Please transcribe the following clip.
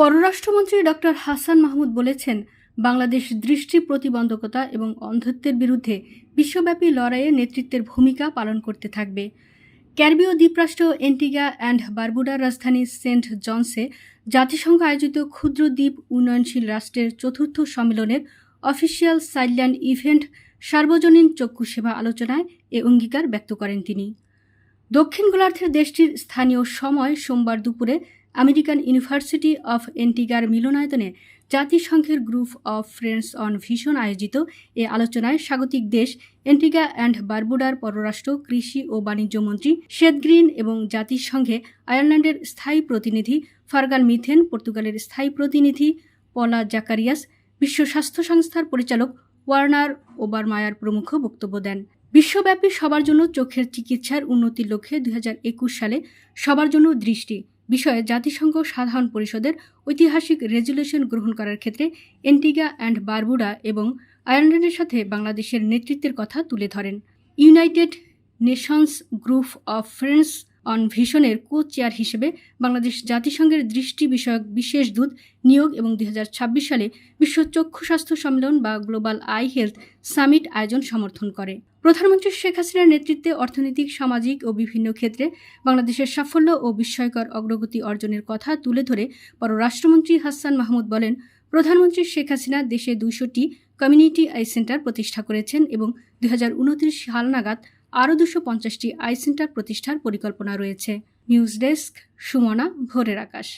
পররাষ্ট্রমন্ত্রী ডক্টর হাসান মাহমুদ বলেছেন, বাংলাদেশ দৃষ্টি প্রতিবন্ধকতা এবং অন্ধত্বের বিরুদ্ধে বিশ্বব্যাপী লড়াইয়ে নেতৃত্বের ভূমিকা পালন করতে থাকবে। ক্যারিবীয় দ্বীপরাষ্ট্র এন্টিগা অ্যান্ড বারবুডার রাজধানী সেন্ট জনসে জাতিসংঘ আয়োজিত ক্ষুদ্র দ্বীপ উন্নয়নশীল রাষ্ট্রের চতুর্থ সম্মেলনের অফিসিয়াল সাইডল্যান্ড ইভেন্ট সার্বজনীন চক্ষু সেবা আলোচনায় এ অঙ্গীকার ব্যক্ত করেন তিনি। দক্ষিণ গোলার্ধের দেশটির স্থানীয় সময় সোমবার দুপুরে আমেরিকান ইউনিভার্সিটি অফ এন্টিগার মিলনায়তনে জাতিসংঘের group of friends on vision আয়োজিত এ আলোচনায় স্বাগতিক দেশ, এন্টিগা অ্যান্ড বারবুডার পররাষ্ট্র, কৃষি ও বাণিজ্য মন্ত্রী শেদ গ্রিন এবং জাতিসংঘে আয়ারল্যান্ডের স্থায়ী প্রতিনিধি ফারগান মিথেন, পর্তুগালের স্থায়ী প্রতিনিধি পলা জাকারিয়াস, বিশ্ব স্বাস্থ্য সংস্থার পরিচালক ওয়ার্নার ওবারমায়ার প্রমুখ বক্তব্য দেন। বিশ্বব্যাপী সবার জন্য চোখের চিকিৎসার উন্নতির লক্ষ্যে দুই হাজার একুশ সালে সবার জন্য দৃষ্টি। বিষয়ে জাতিসংঘ সাধারণ পরিষদের ঐতিহাসিক রেজুলেশন গ্রহণ করার ক্ষেত্রে এন্টিগা অ্যান্ড বারবুডা এবং আয়ারল্যান্ডের সাথে বাংলাদেশের নেতৃত্বের কথা তুলে ধরেন। United Nations group of friends on ভিশনের co chair হিসেবে বাংলাদেশ জাতিসংঘের দৃষ্টি বিষয়ক বিশেষ দূত নিয়োগ এবং দু হাজার ছাব্বিশ সালে বিশ্ব চক্ষু স্বাস্থ্য সম্মেলন বা গ্লোবাল আই হেলথ সামিট আয়োজন সমর্থন করে। প্রধানমন্ত্রী শেখ হাসিনার নেতৃত্বে অর্থনৈতিক, সামাজিক ও বিভিন্ন ক্ষেত্রে বাংলাদেশের সাফল্য ও বিস্ময়কর অগ্রগতি অর্জনের কথা তুলে ধরে পররাষ্ট্রমন্ত্রী হাসান মাহমুদ বলেন, প্রধানমন্ত্রী শেখ হাসিনা দেশে দুইশোটি কমিউনিটি আই সেন্টার প্রতিষ্ঠা করেছেন এবং দুই সাল নাগাদ আরও দুশো পঞ্চাশটি আই সেন্টার প্রতিষ্ঠার পরিকল্পনা রয়েছে। নিউজ ডেস্ক, সুমনা, ভোরের আকাশ।